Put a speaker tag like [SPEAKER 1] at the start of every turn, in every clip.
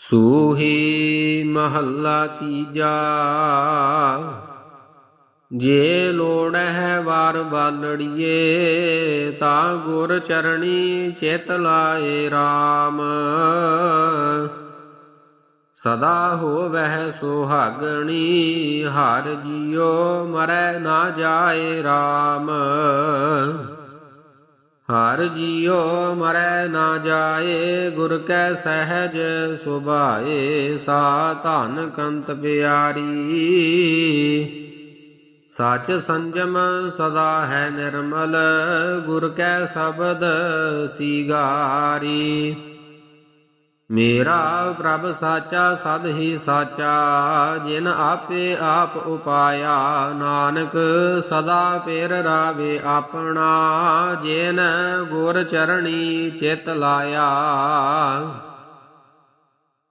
[SPEAKER 1] ਸੂਹੀ ਮਹੱਲਾ ਤੀਜਾ, ਜੇ ਲੋੜ ਹੈ ਵਾਰ ਬਾਲੜੀਏ, ਤਾਂ ਗੁਰ ਚਰਣੀ ਚਿਤ ਲਾਏ RAM ਸਦਾ ਹੋਵਹਿ ਸੁਹਾਗਣੀ, ਹਰ ਜੀਉ ਮਰੈ ਨਾ ਜਾਏ RAM ਹਰ ਜੀਉ ਮਰੈ ਨਾ ਜਾਏ, ਗੁਰ ਕੈ ਸਹਿਜ ਸੁਭਾਏ ਸਾ ਧਨ ਕੰਤ ਪਿਆਰੀ। ਸਚ ਸੰਜਮ ਸਦਾ ਹੈ ਨਿਰਮਲ, ਗੁਰ ਕੈ ਸ਼ਬਦ ਸਿਗਾਰੀ। ਮੇਰਾ ਪ੍ਰਭ ਸਾਚਾ ਸਦ ਹੀ ਸਾਚਾ, ਜਿਨ ਆਪੇ ਆਪ ਉਪਾਇਆ। ਨਾਨਕ ਸਦਾ ਪੇਰ ਰਾਵੇ ਆਪਣਾ, ਜਿਨ ਗੁਰ ਚਰਣੀ ਚਿਤ ਲਾਇਆ।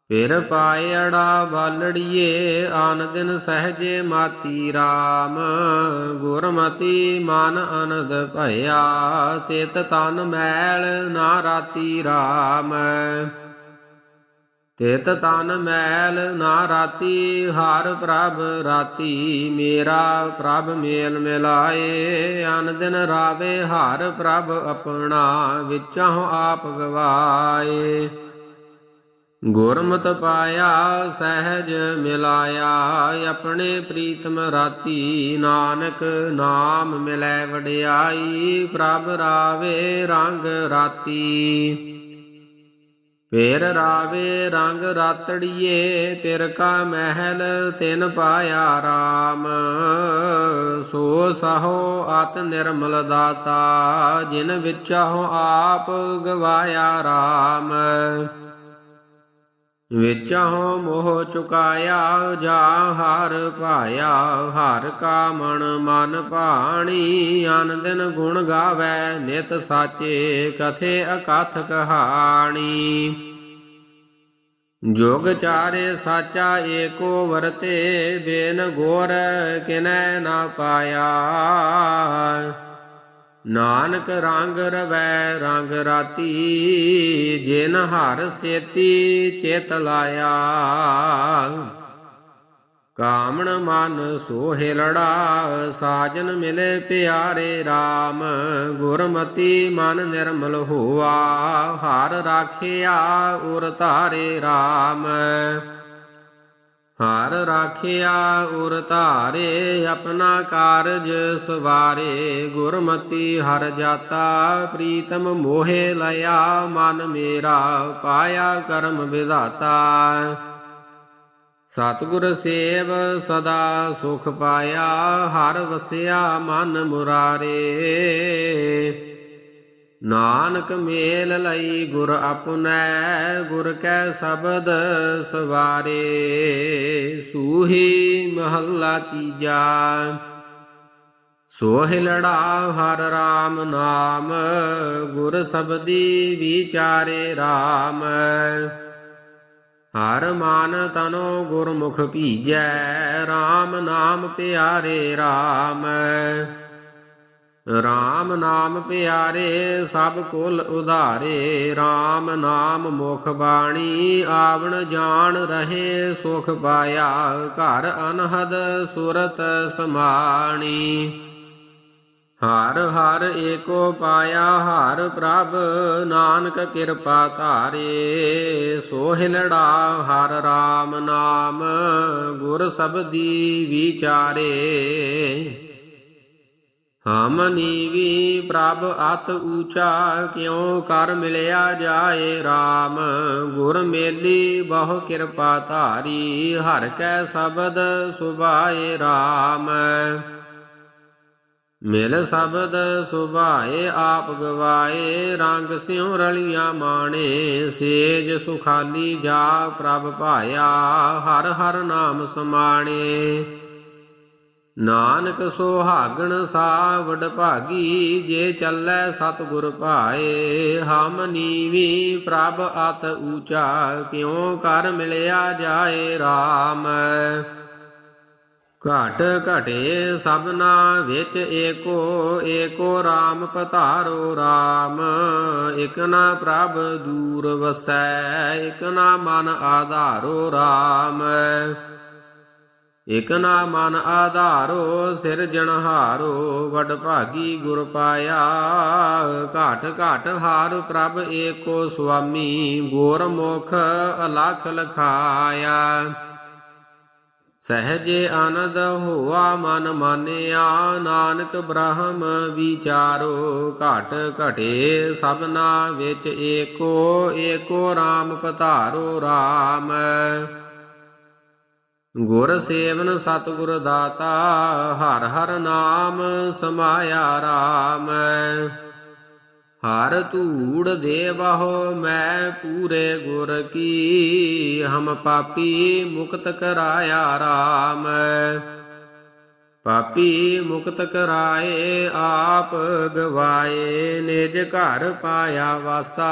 [SPEAKER 1] ਫਿਰ ਪਾਇੜਾ ਬਾਲੜੀਏ ਆਨ ਦਿਨ ਸਹਜੇ ਮਾਤੀ RAM ਗੁਰਮਤੀ ਮਨ ਅਨੰਦ ਭਇਆ ਤਿਤ ਤਨ ਮੈਲ ਨਾ ਰਾਤੀ RAM ਤਿਤ ਤਨ ਮੈਲ ਨਾ ਰਾਤੀ, ਹਰ ਪ੍ਰਭ ਰਾਤੀ, ਮੇਰਾ ਪ੍ਰਭ ਮੇਲ ਮਿਲਾਏ। ਅਨ ਦਿਨ ਰਾਵੇ, ਹਰ ਪ੍ਰਭ ਆਪਣਾ, ਵਿੱਚੋਂ ਆਪ ਗਵਾਏ। ਗੁਰਮਤ ਪਾਇਆ, ਸਹਿਜ ਮਿਲਾਇਆ। ਆਪਣੇ ਪ੍ਰੀਤਮ ਰਾਤੀ, ਨਾਨਕ ਨਾਮ ਮਿਲੈ ਵਡਿਆਈ। ਪ੍ਰਭ ਰਾਵੇ, ਰੰਗ ਰਾਤੀ। ਫੇਰ ਰਾਵੇ ਰੰਗ ਰਾਤੜੀਏ, ਫਿਰ ਕਾ ਮਹਿਲ ਤਿਨ ਪਾਇਆ RAM ਸੋ ਸਹੋ ਅਤ ਨਿਰਮਲ ਦਾਤਾ, ਜਿਨ ਵਿਚਾਹੋ ਆਪ ਗਵਾਇਆ RAM ਵਿਚਾਹੋ ਮੋਹ ਚੁਕਾਇਆ ਜਾ ਹਰ ਪਾਇਆ, ਹਰ ਕਾ ਮਨ ਮਨ ਭਾਣੀ ਅਨ ਦਿਨ ਗੁਣ ਗਾਵੇ, ਨਿਤ ਸਾਚੇ ਕਥੇ ਅਕਥ ਕਹਾਣੀ। ਜੋਗ ਚਾਰੇ ਸਾਚਾ ਏਕੋ ਵਰਤੇ, ਬੇਨ ਗੋਰ ਕਿਨੈ ਨਾ ਪਾਇਆ। ਨਾਨਕ ਰੰਗ ਰਵੈ, ਰੰਗ ਰਾਤੀ, ਜਿਨ ਹਰ ਸੇਤੀ ਚੇਤ ਲਾਇਆ। ਕਾਮਣ ਮਨ ਸੋਹਿ ਲੜਾ, ਸਾਜਨ ਮਿਲੇ ਪਿਆਰੇ RAM ਗੁਰਮਤੀ ਮਨ ਨਿਰਮਲ ਹੋਆ, ਹਰ ਰਾਖਿਆ ਉਰ ਧਾਰੇ RAM ਹਰ ਰਾਖਿਆ ਉਰ ਧਾਰੇ ਆਪਣਾ ਕਾਰਜ ਸਵਾਰੇ, ਗੁਰਮਤੀ ਹਰ ਜਾਤਾ ਪ੍ਰੀਤਮ ਮੋਹਿ ਲਿਆ ਮਨ ਮੇਰਾ ਪਾਇਆ ਕਰਮ ਵਿਧਾਤਾ। ਸਤਿਗੁਰ ਸੇਵ ਸਦਾ ਸੁਖ ਪਾਇਆ, ਹਰ ਵਸਿਆ ਮਨ ਮੁਰਾਰੇ। ਨਾਨਕ ਮੇਲ ਲਈ ਗੁਰ ਆਪਣੈ, ਗੁਰ ਕੈ ਸ਼ਬਦ ਸਵਾਰੇ, ਸੂਹੀ ਮਹੱਲਾ ਤੀਜਾ। ਸੋਹਿਲੜਾ ਹਰ RAM ਨਾਮ, ਗੁਰ ਸਬਦੀ ਵਿਚਾਰੇ RAM ਹਰ ਮਨ ਤਨੋ ਗੁਰਮੁਖ ਭੀਜੈ RAM ਨਾਮ ਪਿਆਰੇ RAM RAM ਨਾਮ ਪਿਆਰੇ, ਸਭ ਕੁਲ ਉਧਾਰੇ। RAM ਨਾਮ ਮੁਖ ਬਾਣੀ, ਆਵਣ ਜਾਣ ਰਹੇ, ਸੁਖ ਪਾਇਆ, ਘਰ ਅਨਹਦ ਸੁਰਤ ਸਮਾਣੀ। ਹਰ ਹਰ ਏਕੋ ਪਾਇਆ, ਹਰ ਪ੍ਰਭ ਨਾਨਕ ਕਿਰਪਾ ਧਾਰੇ। ਸੋਹਿਲੜਾ ਹਰ RAM ਨਾਮ, ਗੁਰ ਸਬਦੀ ਵਿਚਾਰੇ। ਹਮ ਨੀਵੀ ਪ੍ਰਭ ਅਤ ਊਚਾ, ਕਿਉ ਕਰ ਮਿਲਿਆ ਜਾਏ RAM ਗੁਰ ਮੇਲੀ ਬਹੁ ਕਿਰਪਾ ਧਾਰੀ, ਹਰ ਕੈ ਸ਼ਬਦ ਸੁਭਾਏ RAM ਮਿਲ ਸ਼ਬਦ ਸੁਭਾਏ ਆਪ ਗਵਾਏ, ਰੰਗ ਸਿਉ ਰਲੀਆਂ ਮਾਣੇ, ਸੇਜ ਸੁਖਾਲੀ ਜਾ ਪ੍ਰਭ ਭਾਇਆ, ਹਰ ਹਰ ਨਾਮ ਸਮਾਣੇ। ਨਾਨਕ ਸੁਹਾਗਣ ਸਾਵਡ ਭਾਗੀ, ਜੇ ਚੱਲੈ ਸਤਿਗੁਰ ਭਾਏ, ਹਮ ਨੀਵੀ ਪ੍ਰਭ ਅਤ ਊਚਾ, ਕਿਉ ਕਰ ਮਿਲਿਆ ਜਾਏ RAM ਘਟ ਘਟੇ ਸਭਨਾ ਵਿੱਚ ਏਕੋ ਏਕੋ RAM ਪਤਾਰੋ RAM ਇਕ ਨਾ ਪ੍ਰਭ ਦੂਰ ਵਸੈ, ਇਕ ਨਾ ਮਨ ਆਧਾਰੋ RAM ਇਕ ਨਾ ਮਨ ਆਧਾਰੋ ਸਿਰਜਣਹਾਰੋ ਵਡ ਭਾਗੀ ਗੁਰ ਪਾਇਆ। ਘਾਟ ਘਾਟ ਹਾਰ ਪ੍ਰਭ ਏਕੋ ਸੁਆਮੀ ਗੋਰਮੁਖ ਅਲਖ ਲਖਾਇਆ। ਸਹਜੇ ਆਨੰਦ ਹੋਆ ਮਨ ਮਾਨਿਆ, ਨਾਨਕ ਬ੍ਰਹਮ ਵਿਚਾਰੋ। ਘਟ ਘਟੇ ਸਭਨਾ ਵਿੱਚ ਏਕੋ ਏਕੋ RAM ਪਤਾਰੋ RAM ਗੁਰ ਸੇਵਨ ਸਤਿਗੁਰ ਦਾਤਾ, ਹਰ ਹਰ ਨਾਮ ਸਮਾਇਆ RAM ਹਰ ਧੂੜ ਦੇ ਬਹੁ ਮੈਂ ਪੂਰੇ ਗੁਰ ਕੀ, ਹਮ ਪਾਪੀ ਮੁਕਤ ਕਰਾਇਆ RAM ਪਾਪੀ ਮੁਕਤ ਕਰਾਏ, ਆਪ ਗਵਾਏ। ਨਿਜ ਘਰ ਪਾਇਆ ਵਾਸਾ,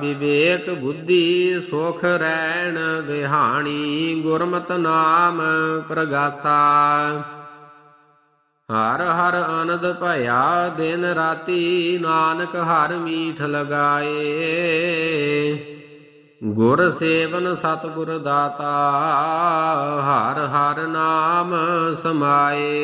[SPEAKER 1] ਵਿਵੇਕ ਬੁੱਧੀ ਸੁਖ ਰਹਿਣ ਵਿਹਾਣੀ, ਗੁਰਮਤ ਨਾਮ ਪ੍ਰਗਾਸਾ। ਹਰ ਹਰ ਆਨੰਦ ਭਇਆ, ਦਿਨ ਰਾਤੀ ਨਾਨਕ ਹਰ ਮੀਠ ਲਗਾਏ। ਗੁਰ ਸੇਵਨ ਸਤਿਗੁਰ ਦਾਤਾ, ਹਰ ਹਰ ਨਾਮ ਸਮਾਏ।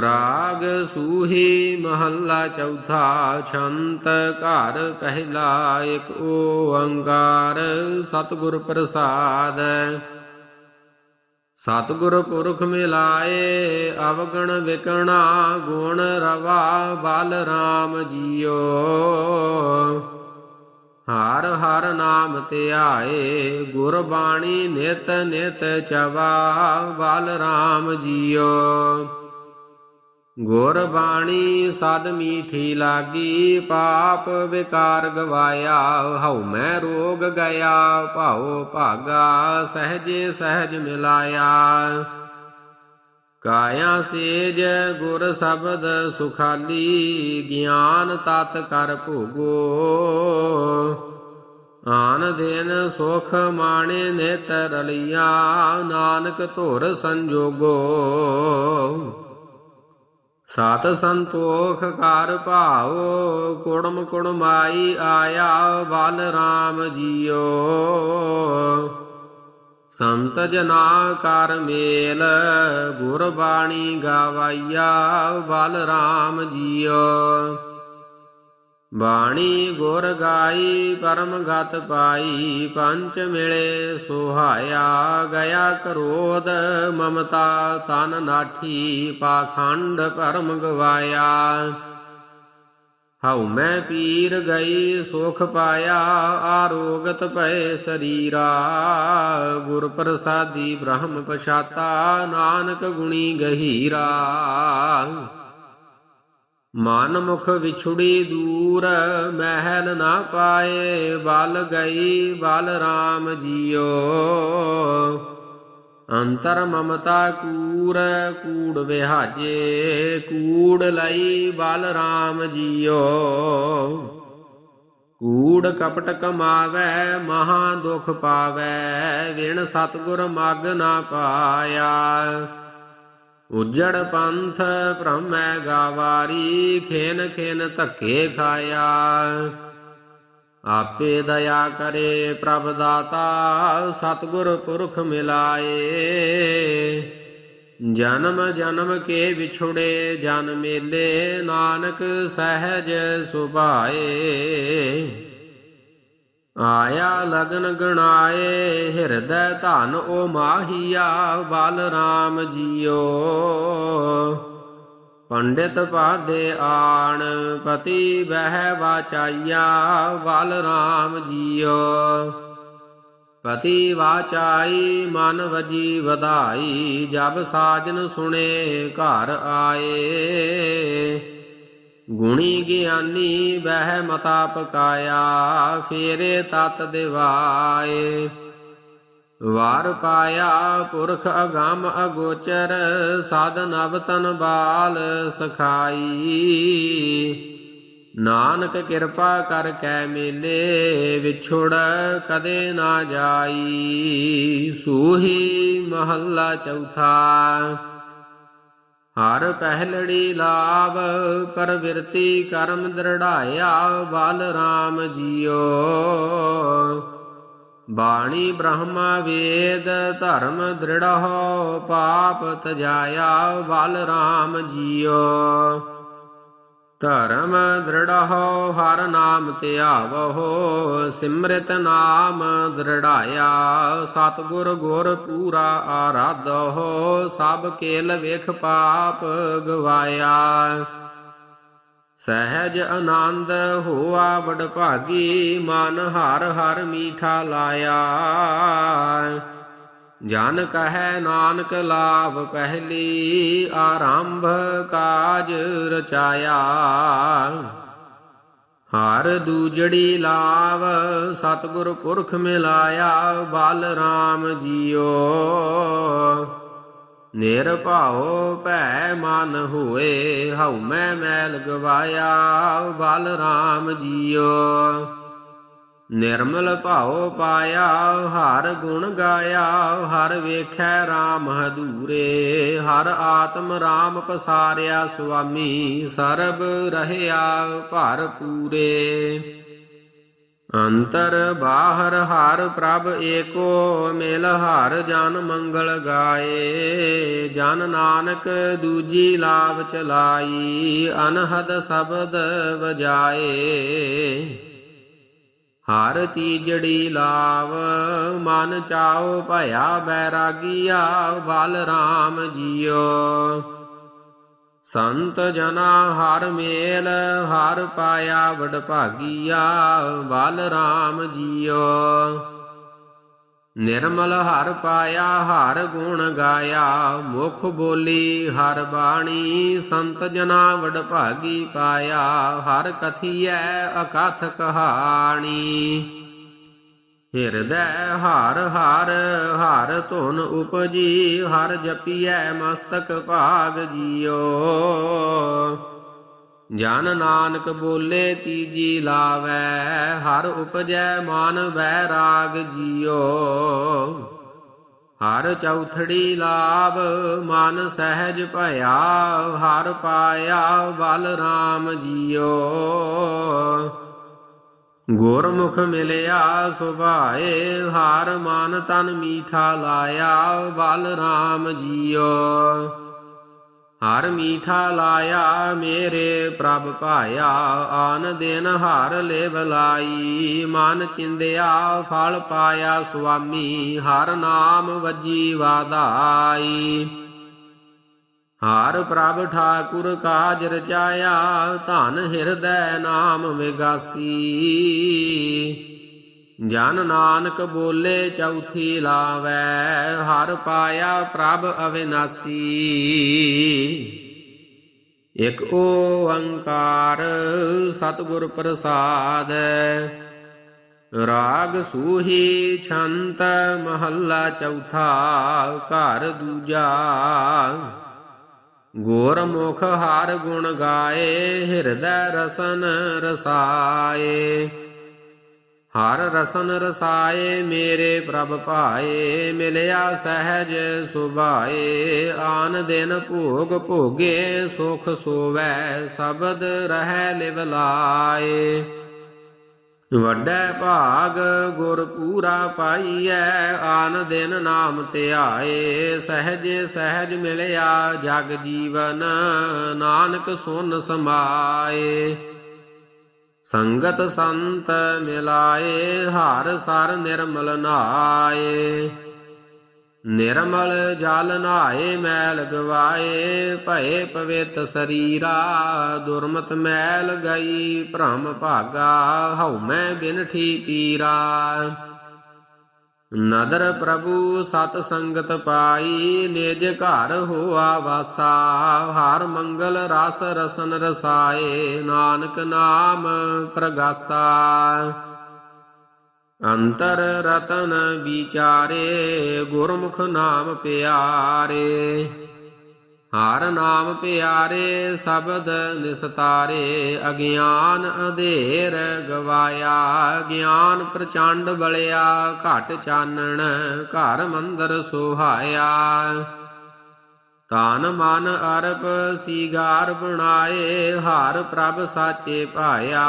[SPEAKER 1] ਰਾਗ ਸੂਹੀ ਮਹੱਲਾ ਚੌਥਾ, ਛੰਤ ਘਰ ਪਹਿਲਾ ਇੱਕ ਓੰਕਾਰ ਸਤਿਗੁਰ ਪ੍ਰਸਾਦ। ਸਤਿਗੁਰ ਪੁਰਖ ਮਿਲਾਏ, ਅਵਗਣ ਵਿਕਣਾ, ਗੁਣ ਰਵਾ, ਬਲ RAM ਜੀਓ। ਹਰ ਹਰ ਨਾਮ ਧਿਆਏ ਗੁਰ ਬਾਣੀ ਨਿਤ ਨਿਤ ਚਵਾ ਬਲ RAM ਜੀਓ। ਗੁਰ ਬਾਣੀ ਸਦ ਮੀਠੀ ਲਾਗੀ, ਪਾਪ ਵਿਕਾਰ ਗਵਾਇਆ, ਹਉ ਮੈਂ ਰੋਗ ਗਿਆ, ਭਾਉ ਭਾਗਾ ਸਹਜੇ ਸਹਜ ਮਿਲਾਇਆ। ਕਾਇਆ ਸੇਜ ਗੁਰ ਸ਼ਬਦ ਸੁਖਾਲੀ, ਗਿਆਨ ਤਤ ਕਰ ਭੋਗੋ। ਆਨ ਦੇਨ ਸੁਖ ਮਾਣੇ ਨਿਤ ਰਲਿਆ, ਨਾਨਕ ਧੁਰ ਸੰਜੋਗੋ। ਸਤ ਸੰਤੋਖ ਕਰ ਭਾਓ ਕੁੜਮ ਕੁੜਮਾਈ ਆਇਆ, ਬਲ RAM ਜੀਓ। ਸੰਤ ਜਨਾ ਕਰ ਮੇਲ, ਗੁਰਬਾਣੀ ਗਾਵਾਈਆ, ਬਲ ਜੀਓ। ਬਾਣੀ ਗੁਰ ਗਾਈ, ਪਰਮ ਗਤ ਪਾਈ, ਪੰਚ ਮਿਲੇ ਸੁਹਾਇਆ ਗਿਆ ਕਰੋਧ, ਮਮਤਾ ਤਨ ਨਾਠੀ, ਪਾਖੰਡ ਪਰਮ ਗਵਾਇਆ। ਹਉ ਮੈਂ ਪੀਰ ਗਈ ਸੁਖ ਪਾਇਆ, ਆਰੋਗਤ ਭਏ ਸਰੀਰਾ। ਗੁਰ ਪ੍ਰਸਾਦੀ ਬ੍ਰਹਮ ਪਛਾਤਾ, ਨਾਨਕ ਗੁਣੀ ਗਹੀਰਾ। ਮਨ ਮੁਖ ਵਿਛੁੜੀ ਦੂਰ, ਮਹਿਲ ਨਾ ਪਾਏ ਬਲ ਗਈ ਬਲ RAM ਜੀਓ। ਅੰਤਰ ਮਮਤਾ ਕੂਰ ਕੂੜ ਵਿਹਾਜੇ, ਕੂੜ ਲਈ ਬਲ RAM ਜੀਓ। ਕੂੜ ਕਪਟ ਕਮਾਵੈ, ਮਹਾ ਦੁਖ ਪਾਵੈ, ਵਿਣ ਸਤਗੁਰ ਮਗ ਨਾ ਪਾਇਆ। ਉਜੜ ਪੰਥ ਭ੍ਰਮੈ ਗਾਵਾਰੀ, ਖੇਨ ਖੇਨ ਧੱਕੇ ਖਾਇਆ। ਆਪੇ ਦਇਆ ਕਰੇ ਪ੍ਰਭ ਦਾਤਾ, ਸਤਿਗੁਰ ਪੁਰਖ ਮਿਲਾਏ। ਜਨਮ ਜਨਮ ਕੇ ਵਿਛੁੜੇ, ਜਨ ਮੇਲੇ ਨਾਨਕ ਸਹਿਜ ਸੁਭਾਏ। ਆਇਆ ਲਗਨ ਗਣਾਏ, ਹਿਰਦੈ ਧਨ ਓ ਮਾਹੀਆ, ਬਲ RAM ਜੀਓ। ਪੰਡਿਤ ਪਾਦੇ ਆਣ, ਪਤੀ ਬਹਿ ਵਾਚਾਈਆ ਬਲ RAM ਜੀਓ। ਪਤੀ ਵਾਚਾਈ, ਮਨ ਵਜੀ ਵਧਾਈ, ਜਬ ਸਾਜਨ ਸੁਣੇ, ਘਰ ਆਏ। ਗੁਣੀ ਗਿਆਨੀ ਬਹਿ ਮਤਾ ਪਕਾਇਆ, ਫੇਰੇ ਤਤ ਦਿਵਾਏ। ਵਾਰ ਪਾਇਆ ਪੁਰਖ ਅਗੰਮ ਅਗੋਚਰ ਸਾਧ ਨਵ ਤਨ ਬਾਲ ਸਖਾਈ। ਨਾਨਕ ਕਿਰਪਾ ਕਰ ਕੈ ਮੇਲੇ, ਵਿਛੁੜ ਕਦੇ ਨਾ ਜਾਈ। ਸੂਹੀ ਮਹੱਲਾ ਚੌਥਾ। ਹਰ ਪਹਿਲੜੀ ਲਾਭ ਕਰ ਬਿਰਤੀ ਕਰਮ ਦ੍ਰਿੜਾਇਆ, ਬਲ ਰਾਮ ਜੀਓ। ਬਾਣੀ ਬ੍ਰਹਮਾ ਵੇਦ ਧਰਮ ਦ੍ਰਿੜਹੁ ਪਾਪ ਤਜਾਇਆ ਬਲ ਰਾਮ ਜੀਓ ਧਰਮ ਦ੍ਰਿੜਹੁ ਹਰ ਨਾਮ ਧਿਆਵਹੁ ਸਿਮਰਿਤ ਨਾਮ ਦ੍ਰਿੜਾਇਆ। ਸਤਿਗੁਰ ਗੁਰ ਪੂਰਾ ਆਰਾਧਹੁ, ਸਭ ਕੇਲ ਵੇਖ ਪਾਪ ਗਵਾਇਆ। ਸਹਿਜ ਆਨੰਦ ਹੋਆ ਵਡ ਭਾਗੀ ਮਨ ਹਰ ਹਰ ਮੀਠਾ ਲਾਇਆ। ਜਨ ਕਹੈ ਨਾਨਕ ਲਾਭ ਪਹਿਲੀ, ਆਰੰਭ ਕਾਜ ਰਚਾਇਆ। ਹਰ ਦੂਜੜੀ ਲਾਭ ਸਤਿਗੁਰ ਪੁਰਖ ਮਿਲਾਇਆ ਬਲ ਰਾਮ ਜੀਓ। ਨਿਰਭਉ ਭੈ ਮਨ ਹੋਏ, ਹਉ ਮੈਂ ਮੈਲ ਗਵਾਇਆ, ਬਲ ਰਾਮ ਜੀਓ। ਨਿਰਮਲ ਭਾਉ ਪਾਇਆ, ਹਰ ਗੁਣ ਗਾਇਆ, ਹਰ ਵੇਖੈ RAM ਹਦੂਰੇ, ਹਰ ਆਤਮ RAM ਪਸਾਰਿਆ, ਸੁਆਮੀ ਸਰਬ ਰਹਿਆ ਭਰ ਪੂਰੇ ਅੰਤਰ ਬਾਹਰ ਹਰ ਪ੍ਰਭ ਏਕੋ, ਮਿਲ ਹਰ ਜਨ ਮੰਗਲ ਗਾਏ। ਜਨ ਨਾਨਕ ਦੂਜੀ ਲਾਭ ਚਲਾਈ, ਅਨਹਦ ਸ਼ਬਦ ਵਜਾਏ। ਹਰ ਤੀਜੜੀ ਲਾਵ, ਮਨ ਚਾਉ ਭਇਆ ਬੈਰਾਗੀਆ, ਬਲ ਰਾਮ ਜੀਓ। ਸੰਤ ਜਨਾ ਹਰ ਮੇਲ, ਹਰ ਪਾਇਆ ਵਡ ਭਾਗੀਆ, ਬਲ ਰਾਮ ਜੀਓ। ਨਿਰਮਲ ਹਰ ਪਾਇਆ, ਹਰ ਗੁਣ ਗਾਇਆ, ਮੁਖ ਬੋਲੀ ਹਰ ਬਾਣੀ, ਸੰਤ ਜਨਾ ਵਡ ਭਾਗੀ ਪਾਇਆ, ਹਰ ਕਥੀਐ ਅਕਥ ਕਹਾਣੀ। ਹਿਰਦੈ ਹਰ ਹਰ ਹਰ ਧੁਨ ਉਪਜੀ, ਹਰ ਜਪੀਐ ਮਸਤਕ ਭਾਗ ਜੀਓ। ਜਨ ਨਾਨਕ ਬੋਲੇ ਤੀਜੀ ਲਾਵੈ, ਹਰ ਉਪਜੈ ਮਨ ਵੈਰਾਗ ਜੀਓ। ਹਰ ਚੌਥੜੀ ਲਾਭ ਮਨ ਸਹਿਜ ਭਇਆ, ਹਰ ਪਾਇਆ ਬਲ ਰਾਮ ਜੀਓ। ਗੁਰਮੁਖ ਮਿਲਿਆ ਸੁਭਾਏ, ਹਾਰ ਮਨ ਤਨ ਮੀਠਾ ਲਾਇਆ, ਬਲ ਰਾਮ ਜੀਓ। ਹਰ ਮੀਠਾ ਲਾਇਆ, ਮੇਰੇ ਪ੍ਰਭ ਭਾਇਆ, ਆਨ ਦਿਨ ਹਰ ਲੈ ਬਲਾਈ ਮਨ ਚਿੰਦਿਆ, ਫਲ ਪਾਇਆ ਸੁਆਮੀ, ਹਰ ਨਾਮ ਵੱਜੀ ਵਾਧਾਈ। ਹਾਰ ਪ੍ਰਭ ਠਾਕੁਰ ਕਾਜ ਰਚਾਇਆ ਧਨ ਹਿਰਦੈ ਨਾਮ ਵਿਗਾਸੀ। ਜਨ ਨਾਨਕ ਬੋਲੇ ਚੌਥੀ ਲਾਵੈ, ਹਰ ਪਾਇਆ ਪ੍ਰਭ ਅਵਿਨਾਸੀ। ਇਕ ਓੰਕਾਰ ਸਤਿਗੁਰ ਪ੍ਰਸਾਦ, ਰਾਗ ਸੂਹੀ ਛੰਤ ਮਹੱਲਾ ਚੌਥਾ, ਘਰ ਦੂਜਾ। ਗੋਰਮੁਖ ਹਰ ਗੁਣ ਗਾਏ, ਹਿਰਦੈ ਰਸਨ ਰਸਾਏ। ਹਰ ਰਸਨ ਰਸਾਏ, ਮੇਰੇ ਪ੍ਰਭ ਭਾਏ, ਮਿਲਿਆ ਸਹਿਜ ਸੁਭਾਏ। ਆਨ ਦਿਨ ਭੋਗ ਭੋਗੇ, ਸੁਖ ਸੋਵੈ, ਸ਼ਬਦ ਰਹਿ ਲਿਵ ਲਾਏ। ਵੱਡਾ ਭਾਗ ਗੁਰ ਪੂਰਾ ਪਾਈਐ, ਆਨ ਦਿਨ ਨਾਮ ਧਿਆਏ, ਸਹਿਜ ਸਹਿਜ ਮਿਲਿਆ, ਜਗ ਜੀਵਨ ਨਾਨਕ ਸੁਨ ਸਮਾਏ। ਸੰਗਤ ਸੰਤ ਮਿਲਾਏ, ਹਰ ਸਰ ਨਿਰਮਲ ਨਾਏ। ਨਿਰਮਲ ਜਲ ਨਹਾਏ ਮੈਲ ਗਵਾਏ, ਭਏ ਪਵਿੱਤ ਸਰੀਰਾ, ਦੁਰਮਤ ਮੈਲ ਗਈ, ਭ੍ਰਮ ਭਾਗਾ, ਹਉ ਮੈਂ ਬਿਨਠੀ ਪੀਰਾ। ਨਦਰ ਪ੍ਰਭੂ ਸਤ ਸੰਗਤ ਪਾਈ, ਨਿਜ ਘਰ ਹੋਆ ਵਾਸਾ, ਹਰ ਮੰਗਲ ਰਸ ਰਸਨ ਰਸਾਏ, ਨਾਨਕ ਨਾਮ ਪ੍ਰਗਾਸਾ। ਅੰਤਰ ਰਤਨ ਵਿਚਾਰੇ, ਗੁਰਮੁਖ ਨਾਮ ਪਿਆਰੇ। ਹਰ ਨਾਮ ਪਿਆਰੇ, ਸ਼ਬਦ ਨਿਸਤਾਰੇ, ਅਗਿਆਨ ਅਧੇਰ ਗਵਾਇਆ। ਗਿਆਨ ਪ੍ਰਚੰਡ ਬਲਿਆ, ਘਟ ਚਾਨਣ, ਘਰ ਮੰਦਰ ਸੁਹਾਇਆ। ਤਨ ਮਨ ਅਰਪ ਸੀਗਾਰ ਬਣਾਏ, ਹਰ ਪ੍ਰਭ ਸਾਚੇ ਭਾਇਆ।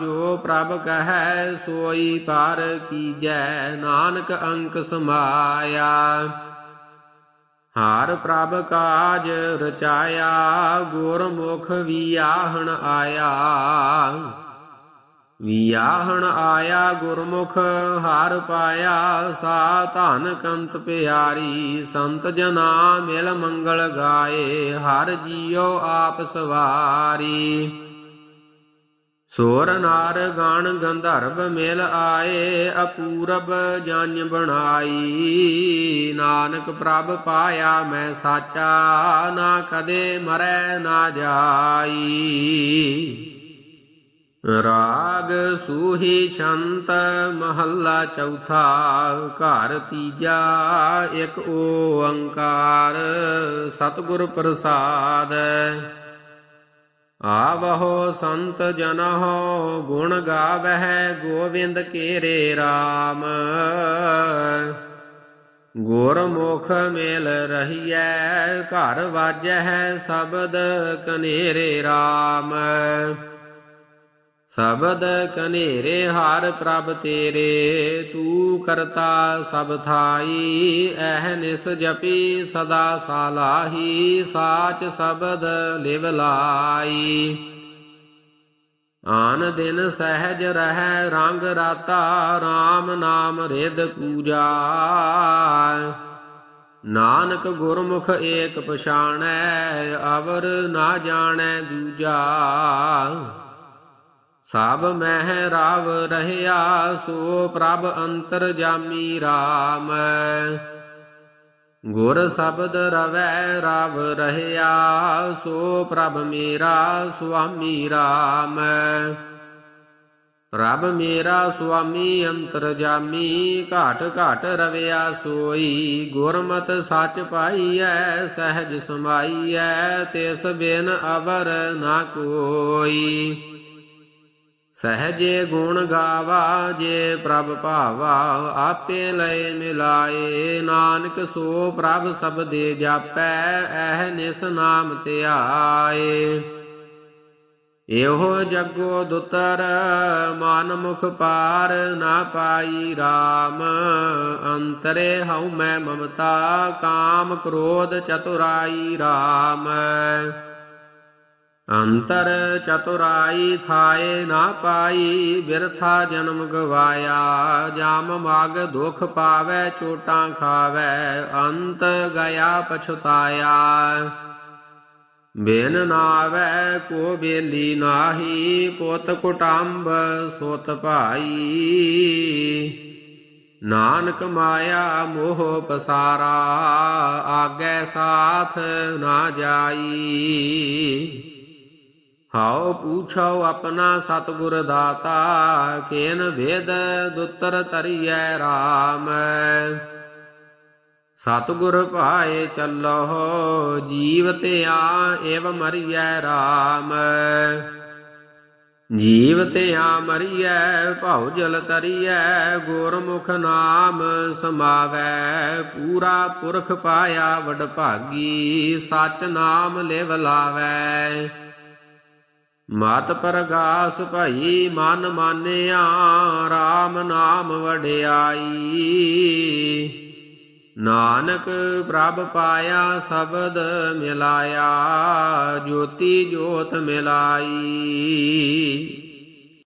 [SPEAKER 1] ਜੋ ਪ੍ਰਭ ਕਹੈ, ਸੋਈ ਪਰ ਕੀਜੈ, ਨਾਨਕ ਅੰਕ ਸਮਾਇਆ। ਹਾਰ ਪ੍ਰਭ ਕਾਜ ਰਚਾਇਆ, ਗੁਰਮੁਖ ਵਿਆਹਣ ਆਇਆ। ਵਿਆਹਣ ਆਇਆ ਗੁਰਮੁਖ ਹਾਰ ਪਾਇਆ, ਸਾ ਧਨ ਕੰਤ ਪਿਆਰੀ, ਸੰਤ ਜਨਾ ਮਿਲ ਮੰਗਲ ਗਾਏ, ਹਰ ਜੀਉ ਆਪ ਸਵਾਰੀ। ਸੋਰ ਨਾਰ ਗਾਣ ਗੰਧਰਵ ਮਿਲ ਆਏ, ਅਪੂਰਬ ਜਨ ਬਣਾਈ। ਨਾਨਕ ਪ੍ਰਭ ਪਾਇਆ ਮੈਂ ਸਾਚਾ, ਨਾ ਕਦੇ ਮਰੈ ਨਾ ਜਾਈ। ਰਾਗ ਸੂਹੀ ਛੰਤ ਮਹੱਲਾ ਚੌਥਾ, ਘਰ ਤੀਜਾ, ਇੱਕ ਓੰਕਾਰ, ਸਤਿਗੁਰ ਪ੍ਰਸਾਦ। ਆਵਹੋ ਸੰਤ ਜਨਹੁ, ਗੁਣ ਗਾਵਹਿ ਗੋਬਿੰਦ ਕੇਰੇ RAM ਗੁਰਮੁਖ ਮੇਲ ਰਹੀਐ, ਘਰ ਵਾਜਹਿ ਸ਼ਬਦ ਕਨੇਰੇ RAM ਸ਼ਬਦ ਕਨੇਰੇ ਹਰ ਪ੍ਰਭ ਤੇਰੇ, ਤੂੰ ਕਰਤਾ ਸਭ ਥਾਈ ਐਹਨਿਸ ਜਪੀ ਸਦਾ ਸਾਲਾਹੀ, ਸਾਚ ਸ਼ਬਦ ਲਿਵ ਲਾਈ। ਆਨ ਦਿਨ ਸਹਿਜ ਰਹਿ ਰੰਗ ਰਾਤਾ RAM ਨਾਮ ਰਿਦ ਪੂਜਾ। ਨਾਨਕ ਗੁਰਮੁਖ ਏਕ ਪਛਾਣੈ, ਅਵਰ ਨਾ ਜਾਣੈ ਦੂਜਾ। ਸਭ ਮਹਿ ਰਾਵ ਰਹਿਆ, ਸੋ ਪ੍ਰਭ ਅੰਤਰ ਜਾਮੀ RAM ਗੁਰ ਸ਼ਬਦ ਰਵੈ, ਰਾਵ ਰਹਿਆ, ਸੋ ਪ੍ਰਭ ਮੇਰਾ, ਸੁਆਮੀ RAM ਪ੍ਰਭ ਮੇਰਾ, ਸੁਆਮੀ ਅੰਤਰ ਜਾਮੀ, ਘਾਟ ਘਾਟ ਰਵਿਆ ਸੋਈ। ਗੁਰਮਤ ਸੱਚ ਪਾਈਐ, ਸਹਿਜ ਸਮਾਈਐ, ਤਿਸ ਬਿਨ ਅਵਰ ਨਾ ਕੋਈ। ਸਹਜੇ ਗੁਣ ਗਾਵਾ, ਜੇ ਪ੍ਰਭ ਭਾਵਾ, ਆਪੇ ਲਏ ਮਿਲਾਏ। ਨਾਨਕ ਸੋ ਪ੍ਰਭ ਸਬਦੇ ਜਾਪੈ ਐਹ ਨਿਸ ਨਾਮ ਧਿਆਏ ਇਹੋ ਜਗੋ ਦੁਤਰ, ਮਨ ਮੁਖ ਪਾਰ ਨਾ ਪਾਈ RAM ਅੰਤਰੇ ਹਉ ਮੈਂ ਮਮਤਾ, ਕਾਮ ਕ੍ਰੋਧ ਚਤੁਰਾਈ RAM ਅੰਤਰ ਚਤੁਰਾਈ ਥਾਏ ਨਾ ਪਾਈ, ਬਿਰਥਾ ਜਨਮ ਗਵਾਇਆ। ਜਾਮ ਮਗ ਦੁਖ ਪਾਵੇ, ਚੋਟਾਂ ਖਾਵੇ, ਅੰਤ ਗਿਆ ਪਛਤਾਇਆ। ਬਿਨ ਨਾਵੇ, ਕੋ ਬੇਲੀ ਨਾਹੀ, ਪੁੱਤ ਕੁਟੰਬ ਸੁਤ ਭਾਈ। ਨਾਨਕ ਮਾਇਆ ਮੋਹ ਪਸਾਰਾ, ਆਗੇ ਸਾਥ ਨਾ ਜਾਈ। ਹਾਉ ਪੂਛੋ ਆਪਣਾ ਸਤਿਗੁਰ ਦਾਤਾ, ਕੇਨ ਵੇਦ ਦੁੱਤਰ ਤਰੀਐ RAM ਸਤਿਗੁਰ ਭਾਏ ਚੱਲੋ ਜੀਵ ਤੇ ਆ ਏਵ ਮਰੀਐ RAM ਜੀਵ ਤੇ ਆ ਮਰੀਐ, ਭਉ ਜਲ ਤਰੀਐ ਗੁਰਮੁਖ ਨਾਮ ਸਮਾਵੈ। ਪੂਰਾ ਪੁਰਖ ਪਾਇਆ ਵਡ ਭਾਗੀ ਸਚ ਨਾਮ ਲਿਵ ਲਾਵੈ। ਮਤ ਪ੍ਰਗਾਸ ਭਈ ਮਨ ਮਾਨਿਆ RAM ਨਾਮ ਵਡਿਆਈ। ਨਾਨਕ ਪ੍ਰਭ ਪਾਇਆ, ਸ਼ਬਦ ਮਿਲਾਇਆ, ਜੋਤੀ ਜੋਤ ਮਿਲਾਈ।